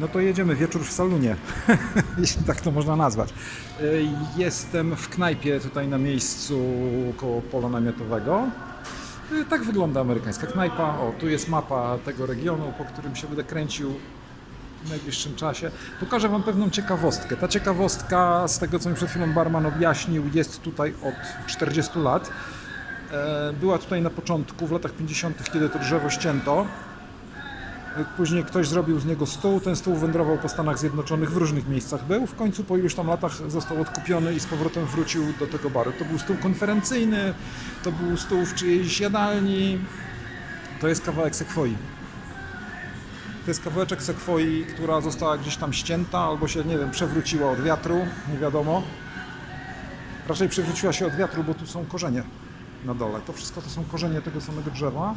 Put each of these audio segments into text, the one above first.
No to jedziemy, wieczór w salonie, jeśli tak to można nazwać. Y, Jestem w knajpie tutaj na miejscu koło pola namiotowego. Y, Tak wygląda amerykańska knajpa. O, tu jest mapa tego regionu, po którym się będę kręcił w najbliższym czasie. Pokażę Wam pewną ciekawostkę. Ta ciekawostka, z tego co mi przed chwilą barman objaśnił, jest tutaj od 40 lat. E, Była tutaj na początku, w latach 50., kiedy to drzewo ścięto. Później ktoś zrobił z niego stół. Ten stół wędrował po Stanach Zjednoczonych, w różnych miejscach był. W końcu po iluś tam latach został odkupiony i z powrotem wrócił do tego baru. To był stół konferencyjny, to był stół w czyjejś jadalni. To jest kawałek sekwoi. To jest kawałeczek sekwoi, która została gdzieś tam ścięta albo się, nie wiem, przewróciła od wiatru, nie wiadomo. Raczej przewróciła się od wiatru, bo tu są korzenie na dole. To wszystko to są korzenie tego samego drzewa,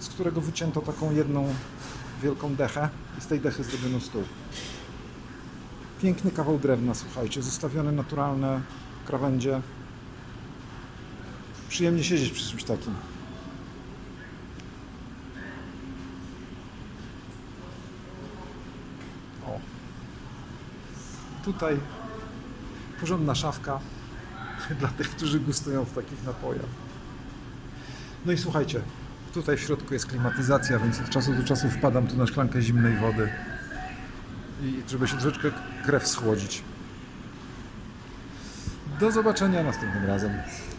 z którego wycięto taką jedną wielką dechę i z tej dechy zrobiono stół. Piękny kawał drewna, słuchajcie, zostawione naturalne krawędzie. Przyjemnie siedzieć przy czymś takim. O. Tutaj porządna szafka dla tych, którzy gustują w takich napojach. No i słuchajcie, tutaj w środku jest klimatyzacja, więc od czasu do czasu wpadam tu na szklankę zimnej wody i żeby się troszeczkę krew schłodzić. Do zobaczenia następnym razem.